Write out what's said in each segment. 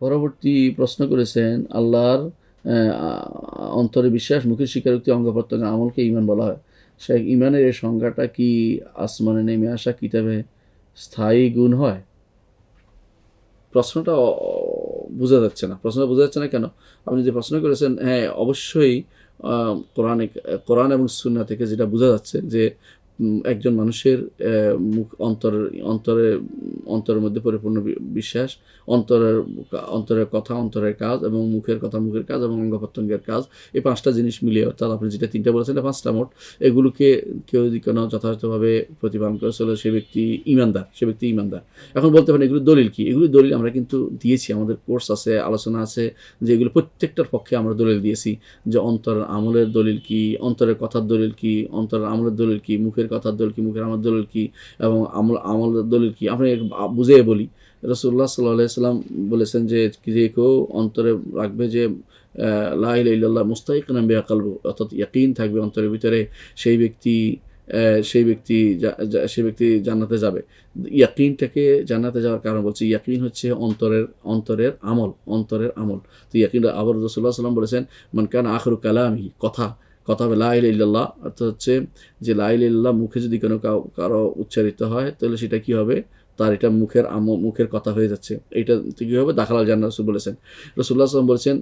পরবর্তী প্রশ্ন করেছেন, আল্লাহর অন্তরে বিশ্বাস, মুখের স্বীকারোক্তি অঙ্গ প্রত্যঙ্গ আমলকে ইমান বলা হয়। সে ইমানের এই সংজ্ঞাটা কি আসমানে নেমে আসা কিতাবে স্থায়ী গুণ হয়? প্রশ্নটা বোঝা যাচ্ছে না। প্রশ্নটা বোঝা যাচ্ছে না কেন? আপনি যে প্রশ্ন করেছেন হ্যাঁ অবশ্যই কোরআনে, কোরআন এবং সুন্না থেকে যেটা বোঝা যাচ্ছে যে একজন মানুষের মুখ অন্তর, অন্তরে অন্তরের মধ্যে পরিপূর্ণ বিশ্বাস, অন্তরের অন্তরের কথা, অন্তরের কাজ এবং মুখের কথা, মুখের কাজ এবং অঙ্গ প্রত্যঙ্গের কাজ। এই পাঁচটা জিনিস মিলিয়ে অর্থাৎ আপনি যেটা তিনটা বলেছেন পাঁচটা মোট, এগুলোকে কেউ যদি কোনো যথাযথভাবে প্রতিপালন করে চলে সে ব্যক্তি ইমানদার, সে ব্যক্তি ইমানদার। এখন বলতে পারেন, এগুলো দলিল কি? এগুলো দলিল আমরা কিন্তু দিয়েছি, আমাদের কোর্স আছে, আলোচনা আছে, যে এগুলো প্রত্যেকটার পক্ষে আমরা দলিল দিয়েছি, যে অন্তরের আমলের দলিল কি, অন্তরের কথার দলিল কি, অন্তরের আমলের দলিল কি, মুখের কথার দলিল কি, মুখের আমলের দলিল কি, এবং আমল আমলের দলিল কি। আমরা বুঝিয়ে বলি। রসুল্লাহ সাল্লাহ সাল্লাম বলেছেন যে যে কেউ অন্তরে রাখবে যে লাহ ইল্লাহ মুস্তাহিক নামবে আকালব অর্থাৎ ইয়াকিন থাকবে অন্তরের ভিতরে, সেই ব্যক্তি সেই ব্যক্তি সেই ব্যক্তি জান্নাতে যাবে। ইয়াকিনটাকে জান্নাতে যাওয়ার কারণ বলছি, ইয়াকিন হচ্ছে অন্তরের অন্তরের আমল অন্তরের আমল। তো ইয়াকিন আবার রসুল্লাহ সাল্লাম বলেছেন মানকান আখরু কালামি কথা কথা হবে লাইল ইল্লাল্লাহ। অর্থাৎ হচ্ছে যে লাইল ইল্লাহ মুখে যদি কোনো কারও উচ্চারিত হয়, তাহলে সেটা কি হবে? তার এটা মুখের মুখের কথা হয়ে যাচ্ছে। এটা কী হবে দাখালাল জান্নাত রসুল বলেছেন? রসুল্লাহ আসলাম বলেছেন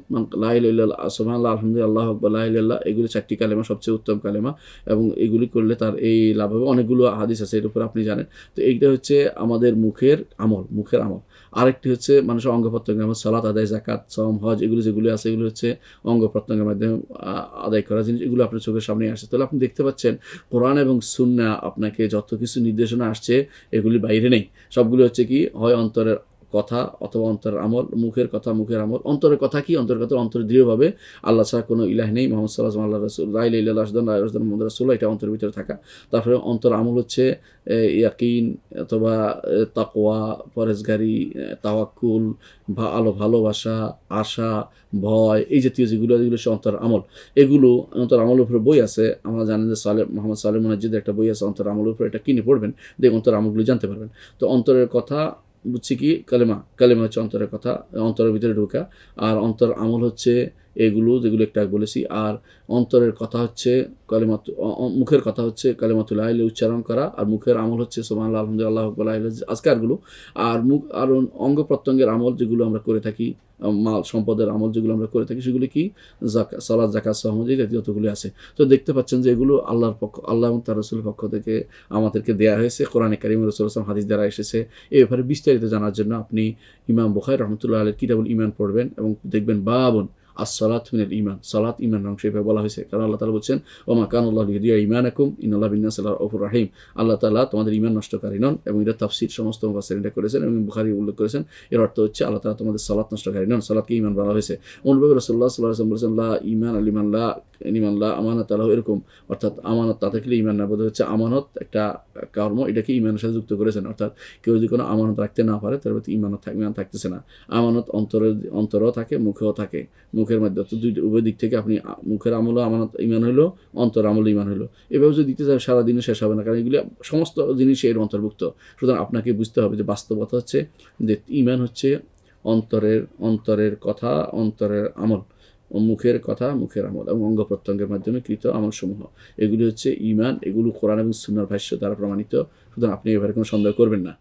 লাইল ইল্লাহ সোহান আলহামদুলিল্লাহ ইল্লাহ এগুলি চারটি কালেমা, সবচেয়ে উত্তম কালেমা। এবং এগুলি করলে তার এই লাভ হবে। অনেকগুলো হাদিস আছে, এর উপর আপনি জানেন। তো এইটা হচ্ছে আমাদের মুখের আমল মুখের আমল। আরেকটি হচ্ছে মানুষের অঙ্গ প্রত্যঙ্গের মধ্যে সালাত আদায় জাকাত সম হজ, এগুলো যেগুলো আছে, এগুলো হচ্ছে অঙ্গ প্রত্যঙ্গের মাধ্যমে আদায় করা জিনিস, এগুলো আপনার চোখের সামনে আসে। তাহলে আপনি দেখতে পাচ্ছেন, কোরআন এবং সুন্না আপনাকে যত কিছু নির্দেশনা আসছে এগুলি বাইরে নেই। সবগুলো হচ্ছে কি, হয় অন্তরের কথা অথবা অন্তরের আমল মুখের কথা মুখের আমল। অন্তরের কথা কি? অন্তরের কথা অন্তর দৃঢ়ভাবে আল্লাহ ছাড়া কোনো ইলাহ নেই। মোহাম্মদ সাল্লাহ আল্লাহ রসুল রাইল ইল্লাহ রাসদান রায় রাসদান মোহাম্মদ রাসুল্লাহ এটা অন্তরের ভিতরে থাকা। তারপরে অন্তর আমল হচ্ছে ইয়াকিন অথবা এ, পরেশগারি তাওয়াক্কুল ভা আলো ভালোবাসা আশা ভয় এই জাতীয় যেগুলো যেগুলো সে অন্তর আমল। এগুলো অন্তর আমলের উপরে বই আছে। আমরা জানেন যে সালে মোহাম্মদ সালেম একটা বই আছে অন্তর আমলের উপরে। এটা কিনে পড়বেন দেখে অন্তর আমলগুলো জানতে পারবেন। তো অন্তরের কথা বুঝছি কি? কালেমা। কালেমা হচ্ছে অন্তরের কথা অন্তরের ভিতরে ঢোকা। আর অন্তর আমল হচ্ছে এগুলো যেগুলো একটা বলেছি। আর অন্তরের কথা হচ্ছে কালেমাত মুখের কথা হচ্ছে কালেমাতুল আইলে উচ্চারণ করা। আর মুখের আমল হচ্ছে সোমান আলহামদুলিল্লাহ আকবর আইলে আজকারগুলো। আর মুখ, আর অঙ্গ প্রত্যঙ্গের আমল যেগুলো আমরা করে থাকি মাল, সম্পদের আমল যেগুলো আমরা করে থাকি, সেগুলি কি? জাকা সালাদ জাকাত জাতীয় যতগুলি আছে। তো দেখতে পাচ্ছেন যে এগুলো আল্লাহর পক্ষ, আল্লাহ এবং তার রসুলের পক্ষ থেকে আমাদেরকে দেয়া হয়েছে। কোরআনে কারিম রসুল আসলাম হাদিস দ্বারা এসেছে। এ ব্যাপারে বিস্তারিত জানার জন্য আপনি ইমাম বুখাই রহমতুল্লাহ আলের কিতাবুল ইমান পড়বেন এবং দেখবেন বাবন আর সলাত মিনের ইমান সলাত ইমান অংশ এভাবে বলা হয়েছে। কারণ আল্লাহ তালা বলছেন ওমা কান আল্লাহ লিয়া ইমান আকুম ইনাল্লাহ বিন্না সাল্লাহ অফুর রাহিম। আল্লাহ তালা তোমাদের ইমান নষ্টকারী নন এবং এটা তাফসির সমস্ত মুফাসসির এটা করেছেন এবং বুখারি উল্লেখ করেছেন। এর অর্থ হচ্ছে, আল্লাহ তালা তোমাদের সালাত নষ্টকারী নন। সালাতকে ইমান বলা হয়েছে। অনুভবে রসুল্লাহ সাল্লাহ আসলাম বলেছেন, লা ইমান আলিমান লা ইমান লা আমানত আল্লাহ এরকম। অর্থাৎ আমানত তা থাকলে ইমান না বোধ হচ্ছে আমানত, একটা কর্ম, এটাকে ইমানের সাথে যুক্ত করেছেন। অর্থাৎ কেউ যদি কোনো আমানত রাখতে না পারে, তার প্রতি ইমানত ইমান থাকতেছে না। আমানত অন্তরের, অন্তরেও থাকে, মুখেও থাকে। মুখের মধ্যে, অর্থাৎ দুই উভয় দিক থেকে আপনি মুখের আমলও আমানত ইমান হলো অন্তর আমলও ইমান হলো এভাবে যদি দিতে চান, সারাদিনে শেষ হবে না, কারণ এগুলি সমস্ত জিনিস এর অন্তর্ভুক্ত। সুতরাং আপনাকে বুঝতে হবে যে বাস্তবতা হচ্ছে যে ইমান হচ্ছে অন্তরের অন্তরের কথা, অন্তরের আমল মুখের কথা, মুখের আমল এবং অঙ্গ প্রত্যঙ্গের মাধ্যমে কৃত আমলসমূহ। এগুলি হচ্ছে ইমান, এগুলো কোরআন এবং সুনার ভাষ্য দ্বারা প্রমাণিত। সুতরাং আপনি এবারে কোনো সন্দেহ করবেন না।